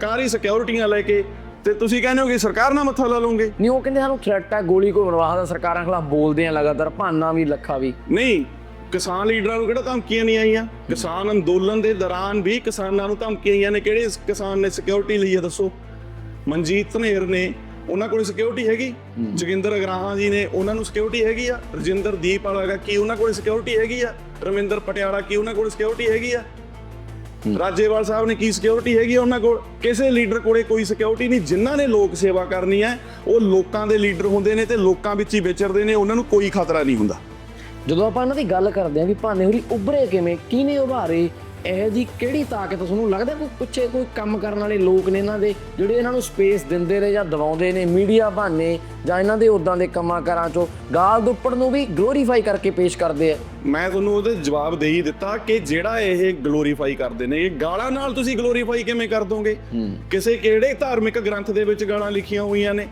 ਸਰਕਾਰੀ ਸਿਕਿਉਰਿਟੀਆਂ ਲੈ ਕੇ ਤੇ ਤੁਸੀਂ ਕਹਿੰਦੇ ਹੋ ਕਿ ਸਰਕਾਰ ਨਾਲ ਮੱਥਾ ਲਾ ਲਓਗੇ? ਨਹੀਂ ਉਹ ਕਹਿੰਦੇ ਸਾਨੂੰ ਥ੍ਰੈਟ ਹੈ ਗੋਲੀ ਕੋਈ ਮਰਵਾ ਦਾ ਸਰਕਾਰਾਂ ਖਿਲਾਫ ਬੋਲਦੇ ਆ ਲਗਾਤਾਰ ਭਾਨਾ ਵੀ ਲੱਖਾ ਵੀ। ਨਹੀਂ ਕਿਸਾਨ ਲੀਡਰਾਂ ਨੂੰ ਕਿਹੜਾ ਧਮਕੀਆਂ ਨਹੀਂ ਆਈਆਂ? ਕਿਸਾਨ ਅੰਦੋਲਨ ਦੇ ਦੌਰਾਨ ਵੀ ਕਿਸਾਨਾਂ ਨੂੰ ਧਮਕੀਆਂ ਆਈਆਂ ਨੇ। ਕਿਹੜੇ ਕਿਸਾਨ ਨੇ ਸਿਕਿਉਰਿਟੀ ਲਈ ਹੈ ਦੱਸੋ? ਮਨਜੀਤ ਧਨੇਰ ਨੇ ਉਹਨਾਂ ਕੋਲ ਸਿਕਿਉਰਿਟੀ ਹੈਗੀ? ਜੋਗਿੰਦਰ ਅਗਰਾਹਾਂ ਜੀ ਨੇ ਉਹਨਾਂ ਨੂੰ ਸਿਕਿਉਰਿਟੀ ਹੈਗੀ ਆ? ਰਜਿੰਦਰ ਦੀਪ ਵਾਲਾ ਕੀ ਉਹਨਾਂ ਕੋਲ ਸਿਕਿਉਰਿਟੀ ਹੈਗੀ ਆ? ਰਵਿੰਦਰ ਪਟਿਆਲਾ ਕੀ ਉਹਨਾਂ ਕੋਲ ਸਿਕਿਉਰਿਟੀ ਹੈਗੀ ਆ? ਰਾਜੇਵਾਲ ਸਾਹਿਬ ਨੇ ਕੀ ਸਿਕਿਉਰਿਟੀ ਹੈਗੀ ਉਹਨਾਂ ਕੋਲ? ਕਿਸੇ ਲੀਡਰ ਕੋਲੇ ਕੋਈ ਸਿਕਿਉਰਿਟੀ ਨਹੀਂ ਜਿਨ੍ਹਾਂ ਨੇ ਲੋਕ ਸੇਵਾ ਕਰਨੀ ਹੈ ਉਹ ਲੋਕਾਂ ਦੇ ਲੀਡਰ ਹੁੰਦੇ ਨੇ ਤੇ ਲੋਕਾਂ ਵਿੱਚ ਹੀ ਵਿਚਰਦੇ ਨੇ ਉਹਨਾਂ ਨੂੰ ਕੋਈ ਖਤਰਾ ਨਹੀਂ ਹੁੰਦਾ। ਜਦੋਂ ਆਪਾਂ ਇਹਨਾਂ ਦੀ ਗੱਲ ਕਰਦੇ ਆ ਵੀ ਭਾਨੇ ਹੋਰੀ ਉੱਭਰੇ ਕਿਵੇਂ ਕਿਹਨੇ ਉਭਾਰੇ ਇਹ ਜੀ ਕਿਹੜੀ ਤਾਕਤ ਤੁਹਾਨੂੰ ਲੱਗਦਾ ਕੋਈ ਪਿੱਛੇ ਕੋਈ ਕੰਮ ਕਰਨ ਵਾਲੇ ਲੋਕ ਨੇ ਇਹਨਾਂ ਦੇ ਜਿਹੜੇ ਇਹਨਾਂ ਨੂੰ ਸਪੇਸ ਦਿੰਦੇ ਨੇ ਜਾਂ ਦਵਾਉਂਦੇ ਨੇ ਮੀਡੀਆ ਬਹਾਨੇ ਜਾਂ ਇਹਨਾਂ ਦੇ ਉਦਾਂ ਦੇ ਕੰਮਾਂ ਕਾਰਾਂ ਚੋਂ ਗਾਲ ਦੁੱਪੜ ਨੂੰ ਵੀ ਗਲੋਰੀਫਾਈ ਕਰਕੇ ਪੇਸ਼ ਕਰਦੇ ਆ? ਮੈਂ ਤੁਹਾਨੂੰ ਉਹਦੇ ਜਵਾਬ ਦੇ ਹੀ ਦਿੱਤਾ ਕਿ ਜਿਹੜਾ ਇਹ ਗਲੋਰੀਫਾਈ ਕਰਦੇ ਨੇ ਇਹ ਗਾਲਾਂ ਨਾਲ ਤੁਸੀਂ ਗਲੋਰੀਫਾਈ ਕਿਵੇਂ ਕਰ ਦੋਗੇ? ਕਿਸੇ ਕਿਹੜੇ ਧਾਰਮਿਕ ਗ੍ਰੰਥ ਦੇ ਵਿੱਚ ਗਾਲਾਂ ਲਿਖੀਆਂ ਹੋਈਆਂ ਨੇ?